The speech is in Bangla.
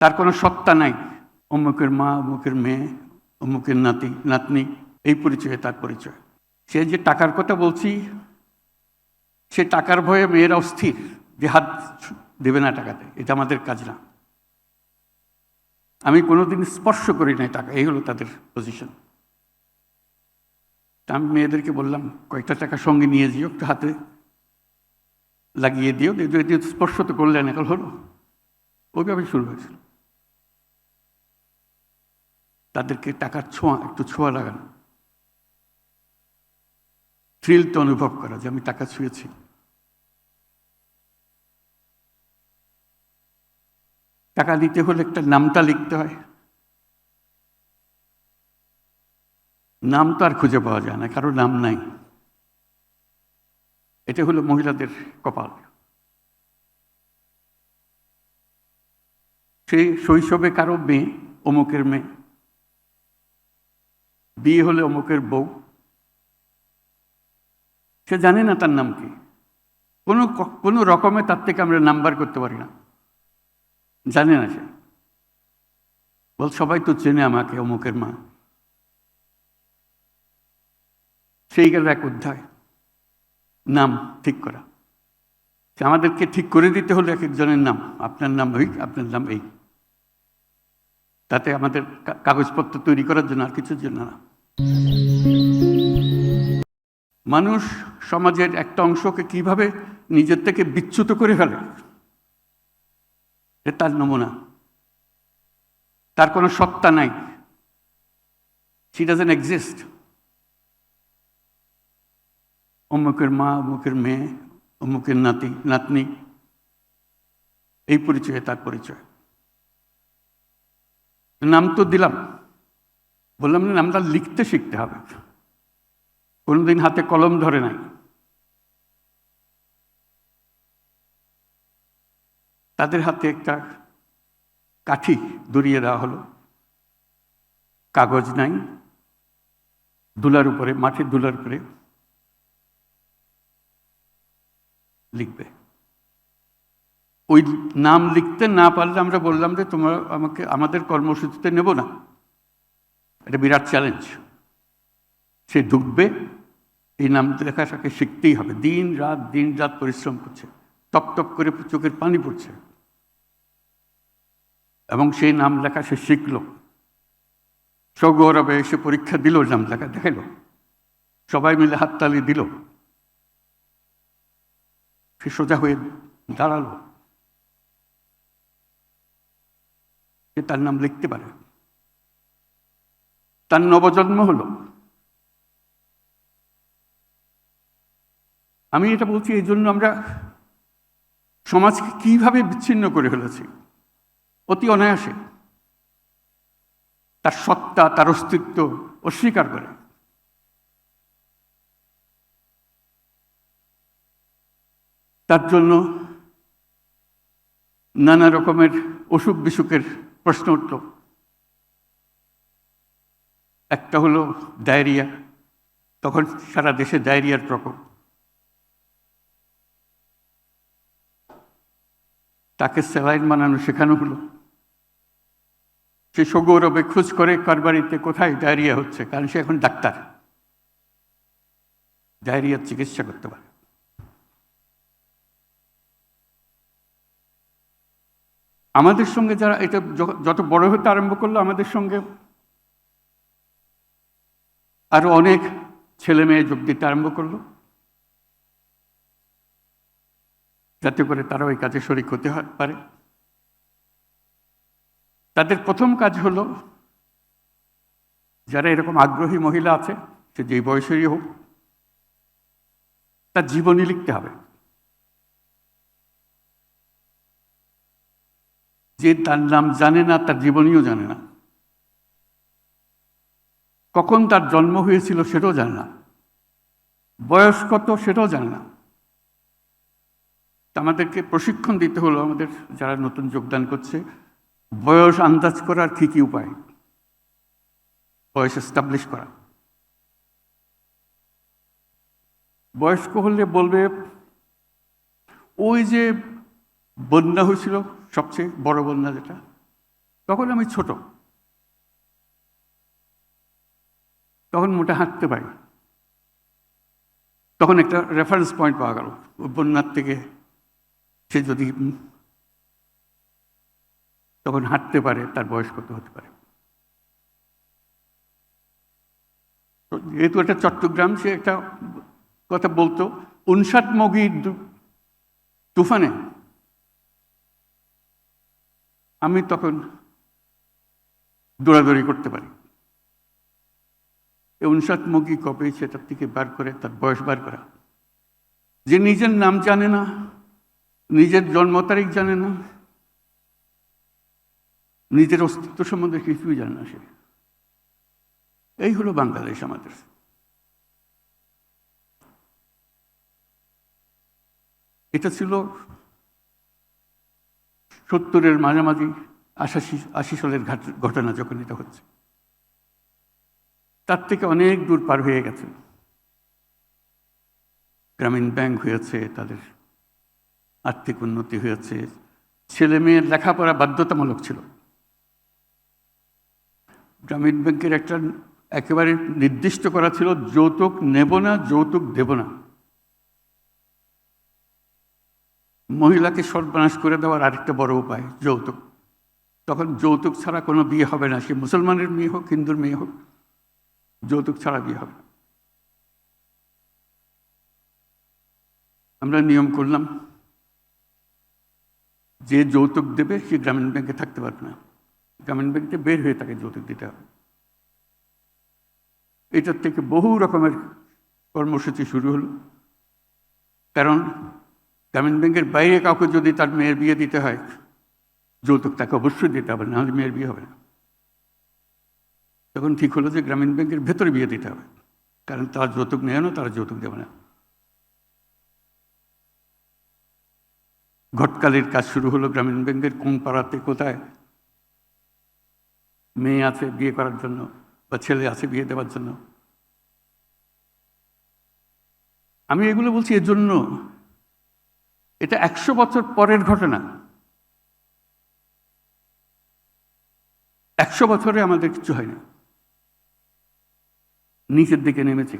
তার কোনো সত্তা নাই। অমুকের মা, অমুকের মেয়ে, অমুকের নাতি, নাতনি, এই পরিচয়ে তার পরিচয়। সে যে টাকার কথা বলছি, সে টাকার ভয়ে মেয়েরা অস্থির, যে হাত দেবে না টাকাতে, এটা আমাদের কাজ না। আমি কোনোদিন স্পর্শ করি নাই টাকা, এই হলো তাদের পজিশন আমি মেয়েদেরকে বললাম কয়েকটা টাকা সঙ্গে নিয়ে যেও একটু হাতে, লাগিয়ে দিও। স্পর্শ তো করলেন এখন হলো। ওইভাবে শুরু হয়েছিল। তাদেরকে টাকার ছোঁয়া, একটু ছোঁয়া লাগানো। থ্রিলটা অনুভব করা যে আমি টাকা ছুঁয়েছি। টাকা দিতে হলে একটা নামটা লিখতে হয়। নাম তো আর খুঁজে পাওয়া যায় না, কারও নাম নাই। এটা হলো মহিলাদের কপাল। সেই শৈশবে কারও মেয়ে, অমুকের মেয়ে বিয়ে হলে অমুকের বউ। সে জানে না তার নাম কি। কোনো কোনো রকমে তার থেকে আমরা নাম্বার করতে পারি না। জানে না সে। বল, সবাই তো চেনে আমাকে, অমুকের মা। সেই গেল এক অধ্যায়। নাম ঠিক করা। আমাদেরকে ঠিক করে দিতে হলে এক একজনের নাম। আপনার নাম ওই, আপনার নাম এই। তাতে আমাদের কাগজপত্র তৈরি করার জন্য আর কিছুর জন্য না। মানুষ সমাজের একটা অংশকে কীভাবে নিজের থেকে বিচ্যুত করে ফেলে, এ তার নমুনা। তার কোনো সত্তা নাই। সি ডাজেন এক্সিস্ট অমুকের মা, অমুকের মেয়ে, অমুকের নাতি, নাতনি, এই পরিচয়ে তার পরিচয়। নাম তো দিলাম। বললাম, না নামটা লিখতে শিখতে হবে। কোনোদিন হাতে কলম ধরে নাই। তাদের হাতে একটা কাঠি দড়িয়ে দেওয়া হলো। কাগজ নাই, দুলার উপরে মাটির দুলার উপরে লিখবে। ওই নাম লিখতে না পারলে আমরা বললাম যে, তোমরা আমাকে, আমাদের কর্মসূচিতে নেব না। এটা বিরাট চ্যালেঞ্জ সে ঢুকবে এই নাম লেখাটাকে শিখতেই হবে। দিন রাত দিন রাত পরিশ্রম করছে। টপ টপ করে চোখের পানি পড়ছে। এবং সেই নাম লেখা সে শিখল। সগৌরবে এসে পরীক্ষা দিল নাম লেখা দেখাইল সবাই মিলে হাততালি দিল। সে সোজা হয়ে দাঁড়াল। সে তার নাম লিখতে পারে। তার নবজন্ম হলো। আমি এটা বলছি এই জন্য আমরা সমাজকে কীভাবে বিচ্ছিন্ন করে ফেলেছি, অতি অনায়াসে। তার সত্তা, তার অস্তিত্ব অস্বীকার করে। তার জন্য নানা রকমের অসুখ বিসুখের প্রশ্ন উঠল। একটা হলো ডায়রিয়া, তখন সারা দেশে ডায়রিয়ার প্রকোপ। তাকে স্যালাইন বানানো শেখানো হলো। সে সগৌরবে খোঁজ করে কার বাড়িতে কোথায় ডায়রিয়া হচ্ছে, কারণ সে এখন ডাক্তার। ডায়রিয়ার চিকিৎসা করতে পারে। আমাদের সঙ্গে যারা এটা যত বড় হতে আরম্ভ করল, আমাদের সঙ্গে আরও অনেক ছেলে মেয়ে যোগ দিতে আরম্ভ করল। যাতে করে তারা ওই কাজে শরিক হতে পারে। তাদের প্রথম কাজ হলো, যারা এরকম আগ্রহী মহিলা আছে, সে যেই বয়সেরই হোক, তার জীবনী লিখতে হবে। যে তার নাম জানে না, তার জীবনীও জানে না। কখন তার জন্ম হয়েছিল সেটাও জানে না। বয়স কত সেটাও জানে না। আমাদেরকে প্রশিক্ষণ দিতে হলো, আমাদের যারা নতুন যোগদান করছে। বয়স আন্দাজ করার কী কী উপায়? বয়স এস্টাবলিশ করা। বয়স্ক হলে বলবে, ওই যে বন্যা হয়েছিল, সবচেয়ে বড় বন্যা যেটা, তখন আমি ছোট। তখন মোটা হাঁটতে পারি তখন একটা রেফারেন্স পয়েন্ট পাওয়া গেল বন্যার থেকে। সে যদি তখন হাঁটতে পারে, তার বয়স কত হতে পারে। যেহেতু একটা চট্টগ্রাম, সে একটা কথা বলতো, উনষাট মগির দু- তুফানে আমি তখন দৌড়াদৌড়ি করতে পারি। এই উনষাট মগি কবে সেটার থেকে বার করে, তার বয়স বার করা। যে নিজের নাম জানে না, নিজের জন্ম তারিখ জানে না, নিজের অস্তিত্ব সম্বন্ধে কিছুই জানে না সে। এই হলো বাংলাদেশ আমাদের। এটা ছিল সত্তরের মাঝামাঝি আশাশি, আশি সালের ঘাট- ঘটনা যখন এটা হচ্ছে। তার থেকে অনেক দূর পার হয়ে গেছে। গ্রামীণ ব্যাংক হয়েছে, তাদের আর্থিক উন্নতি হয়েছে। ছেলে মেয়ের লেখাপড়া বাধ্যতামূলক ছিল। গ্রামীণ ব্যাংকের একটা একেবারে নির্দিষ্ট করা ছিল, যৌতুক নেব না, যৌতুক দেব না। মহিলাকে সর্বনাশ করে দেওয়ার আরেকটা বড় উপায়, যৌতুক। তখন যৌতুক ছাড়া কোনো বিয়ে হবে না, সে মুসলমানের মেয়ে হোক, হিন্দুর মেয়ে হোক। যৌতুক ছাড়া বিয়ে হবে? আমরা নিয়ম করলাম, যে যৌতুক দেবে সে গ্রামীণ ব্যাংকে থাকতে পারবে না। গ্রামীণ ব্যাংকে বের হয়ে তাকে যৌতুক দিতে হবে। এটার থেকে বহু রকমের কর্মসূচি শুরু হলো। কারণ গ্রামীণ ব্যাংকের বাইরে কাউকে যদি তার মেয়ের বিয়ে দিতে হয়, যৌতুক তাকে অবশ্যই দিতে হবে নাহলে মেয়ের বিয়ে হবে না। তখন ঠিক হলো যে গ্রামীণ ব্যাংকের ভেতরে বিয়ে দিতে হবে। কারণ তারা যৌতুক নেয় না, তারা যৌতুক দেবে না। ঘটকালের কাজ শুরু হলো গ্রামীণ ব্যাংকের কোন পাড়াতে কোথায়। মেয়ে আছে বিয়ে করার জন্য বা ছেলে আছে বিয়ে দেওয়ার জন্য। আমি এগুলো বলছি এর জন্য। এটা একশো বছর পরের ঘটনা। একশো বছরে আমাদের কিছু হয়নি নিচের দিকে নেমেছে।